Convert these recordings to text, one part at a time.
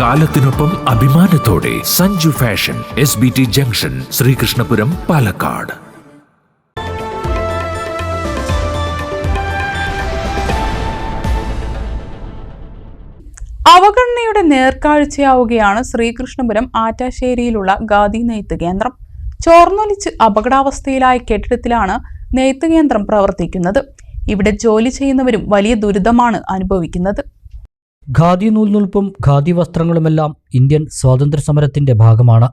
കാലത്തിനൊപ്പം അഭിമാനത്തോടെ Sanju fashion S B T junction Sreekrishnapuram Palakkad. അവഗണനയുടെ നേർക്കാഴ്ചയാവുകയാണ് ശ്രീകൃഷ്ണപുരം ആറ്റാശ്ശേരിയിലുള്ള ഗാന്ധി നെയ്ത്ത് കേന്ദ്രം. ചോർന്നൊലിച്ച് അപകടാവസ്ഥയിലായ കെട്ടിടത്തിലാണ് നെയ്ത്ത് കേന്ദ്രം പ്രവർത്തിക്കുന്നത്. ഇവിടെ ജോലി ചെയ്യുന്നവരും വലിയ ദുരിതമാണ് അനുഭവിക്കുന്നത്. ഖാദി നൂൽനുൽപ്പും ഖാദി വസ്ത്രങ്ങളുമെല്ലാം ഇന്ത്യൻ സ്വാതന്ത്ര്യ സമരത്തിന്റെ ഭാഗമാണ്.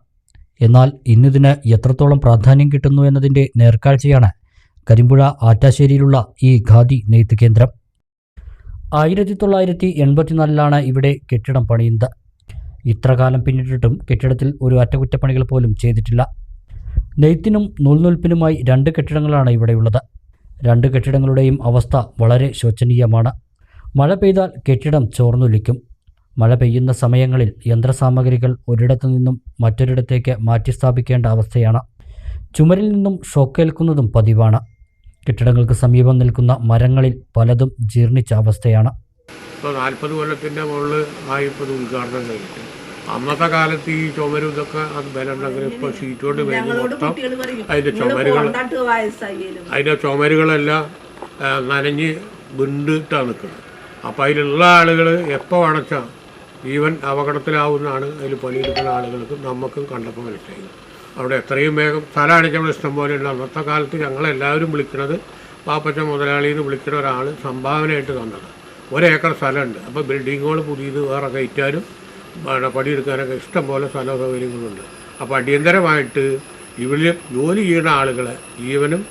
എന്നാൽ ഇന്നിതിന് എത്രത്തോളം പ്രാധാന്യം കിട്ടുന്നു എന്നതിന്റെ നേർക്കാഴ്ചയാണ് കരിമ്പുഴ ആറ്റാശ്ശേരിയിലുള്ള ഈ ഖാദി നെയ്ത്ത് കേന്ദ്രം. ആയിരത്തി തൊള്ളായിരത്തി എൺപത്തിനാലിലാണ് ഇവിടെ കെട്ടിടം പണിയുന്നത്. ഇത്ര കാലം പിന്നിട്ടിട്ടും കെട്ടിടത്തിൽ ഒരു അറ്റകുറ്റപ്പണികൾ പോലും ചെയ്തിട്ടില്ല. നെയ്ത്തിനും നൂൽനൂൽപ്പിനുമായി രണ്ട് കെട്ടിടങ്ങളാണ് ഇവിടെയുള്ളത് രണ്ട് കെട്ടിടങ്ങളുടെയും അവസ്ഥ വളരെ ശോചനീയമാണ്. മഴ പെയ്താൽ കെട്ടിടം ചോർന്നൊലിക്കും. മഴ പെയ്യുന്ന സമയങ്ങളിൽ യന്ത്രസാമഗ്രികൾ ഒരിടത്തു നിന്നും മറ്റൊരിടത്തേക്ക് മാറ്റിസ്ഥാപിക്കേണ്ട അവസ്ഥയാണ്. ചുമരിൽ നിന്നും ഷോക്കേൽക്കുന്നതും പതിവാണ്. കെട്ടിടങ്ങൾക്ക് സമീപം നിൽക്കുന്ന മരങ്ങളിൽ പലതും ജീർണിച്ച അവസ്ഥയാണ്. ഇപ്പോൾ നാൽപ്പത് കൊല്ലത്തിന്റെ മുകളിൽ ആയി ഇപ്പോൾ ഉദ്ഘാടനം കഴിഞ്ഞിട്ട്. അന്നത്തെ കാലത്ത് ഈ ചുമരും ഇതൊക്കെ അത് ബലമുണ്ടെങ്കിൽ ഇപ്പോൾ ഷീറ്റ് കൊണ്ട് മേഞ്ഞ് മൊത്തം അതിന്റെ ചുമരുകൾ അതിന്റെ ചുമരുകളെല്ലാം നനഞ്ഞ് വിണ്ടിട്ടാണ് നിൽക്കുന്നത് അപ്പോൾ അതിലുള്ള ആളുകൾ എപ്പോൾ അടച്ചാൽ ജീവൻ അപകടത്തിലാവുന്നതാണ് അതിൽ പണിയെടുക്കുന്ന ആളുകൾക്ക് നമുക്കും കണ്ടപ്പോൾ മനസ്സിലായി. അവിടെ എത്രയും വേഗം സ്ഥലം അടിച്ചപ്പോൾ ഇഷ്ടം പോലെ ഉണ്ട് അന്നത്തെ കാലത്ത് ഞങ്ങളെല്ലാവരും വിളിക്കുന്നത് പാപ്പച്ച മുതലാളി എന്ന് വിളിക്കുന്ന ഒരാൾ സംഭാവനയായിട്ട് തന്നത്. ഒരേക്കർ സ്ഥലമുണ്ട്. അപ്പോൾ ബിൽഡിങ്ങുകൾ പുതിയത് വേറെ കയറ്റാനും പണിയെടുക്കാനൊക്കെ ഇഷ്ടം പോലെ സ്ഥല സൗകര്യങ്ങളുണ്ട്. അപ്പോൾ അടിയന്തരമായിട്ട് ഇവിടെ ജോലി ചെയ്യുന്ന ആളുകളെ ജീവനും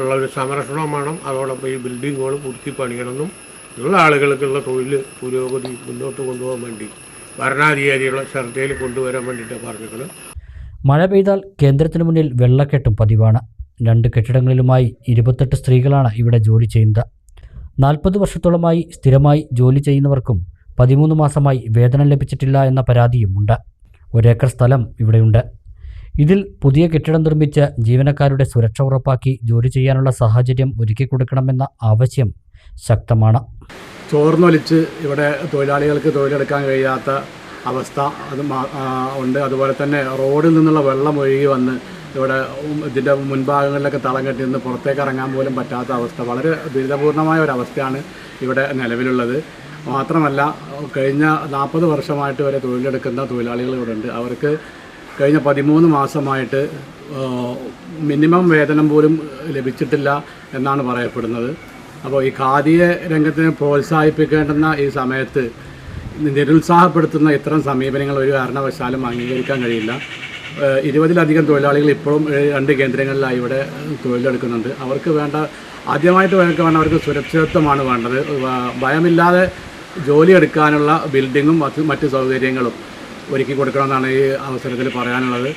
ഉള്ള ഒരു സംരക്ഷണം വേണം. അതോടൊപ്പം ഈ ബിൽഡിങ്ങുകൾ പുതുക്കി പണിയണമെന്നും ഉള്ള ആളുകൾക്കുള്ള തൊഴിൽ പുരോഗതി മുന്നോട്ട് കൊണ്ടുപോകാൻ വേണ്ടി ഭരണാധികാരികളെ ശ്രദ്ധയിൽ കൊണ്ടുവരാൻ വേണ്ടിയിട്ട് പറഞ്ഞിരിക്കണം മഴ പെയ്താൽ കേന്ദ്രത്തിന് മുന്നിൽ വെള്ളക്കെട്ടും പതിവാണ്. രണ്ട് കെട്ടിടങ്ങളിലുമായി ഇരുപത്തെട്ട് സ്ത്രീകളാണ് ഇവിടെ ജോലി ചെയ്യുന്നത്. നാൽപ്പത് വർഷത്തോളമായി സ്ഥിരമായി ജോലി ചെയ്യുന്നവർക്കും പതിമൂന്ന് മാസമായി വേതനം ലഭിച്ചിട്ടില്ല എന്ന പരാതിയും പരാതിയുമുണ്ട് ഒരേക്കർ സ്ഥലം ഇവിടെയുണ്ട്. ഇതിൽ പുതിയ കെട്ടിടം നിർമ്മിച്ച് ജീവനക്കാരുടെ സുരക്ഷ ഉറപ്പാക്കി ജോലി ചെയ്യാനുള്ള സാഹചര്യം ഒരുക്കി കൊടുക്കണമെന്ന ആവശ്യം ശക്തമാണ്. ചോർന്നൊലിച്ച് ഇവിടെ തൊഴിലാളികൾക്ക് തൊഴിലെടുക്കാൻ കഴിയാത്ത അവസ്ഥ അത് ഉണ്ട്. അതുപോലെ തന്നെ റോഡിൽ നിന്നുള്ള വെള്ളം ഒഴുകി വന്ന് ഇവിടെ ഇതിന്റെ മുൻഭാഗങ്ങളിലൊക്കെ തളം കെട്ടി നിന്ന് പുറത്തേക്ക് ഇറങ്ങാൻ പോലും പറ്റാത്ത അവസ്ഥ. വളരെ ദുരിതപൂർണമായ ഒരു അവസ്ഥയാണ് ഇവിടെ നിലവിലുള്ളത്. മാത്രമല്ല കഴിഞ്ഞ നാൽപ്പത് വർഷമായിട്ട് വരെ തൊഴിലെടുക്കുന്ന തൊഴിലാളികൾ ഇവിടെ ഉണ്ട്. അവർക്ക് കഴിഞ്ഞ പതിമൂന്ന് മാസമായിട്ട് മിനിമം വേതനം പോലും ലഭിച്ചിട്ടില്ല എന്നാണ് പറയപ്പെടുന്നത്. അപ്പോൾ ഈ ഖാദിയ രംഗത്തിനെ പ്രോത്സാഹിപ്പിക്കേണ്ടുന്ന ഈ സമയത്ത് നിരുത്സാഹപ്പെടുത്തുന്ന ഇത്തരം സമീപനങ്ങൾ ഒരു കാരണവശാലും അംഗീകരിക്കാൻ കഴിയില്ല. ഇരുപതിലധികം തൊഴിലാളികൾ ഇപ്പോഴും രണ്ട് കേന്ദ്രങ്ങളിലായി ഇവിടെ തൊഴിലെടുക്കുന്നുണ്ട്. അവർക്ക് വേണ്ട ആദ്യമായിട്ട് വേണ്ട അവർക്ക് സുരക്ഷിതത്വമാണ് വേണ്ടത്. ഭയമില്ലാതെ ജോലി എടുക്കാനുള്ള ബിൽഡിങ്ങും മറ്റ് സൗകര്യങ്ങളും ഒരുക്കി കൊടുക്കണമെന്നാണ് ഈ അവസരത്തിൽ പറയാനുള്ളത്.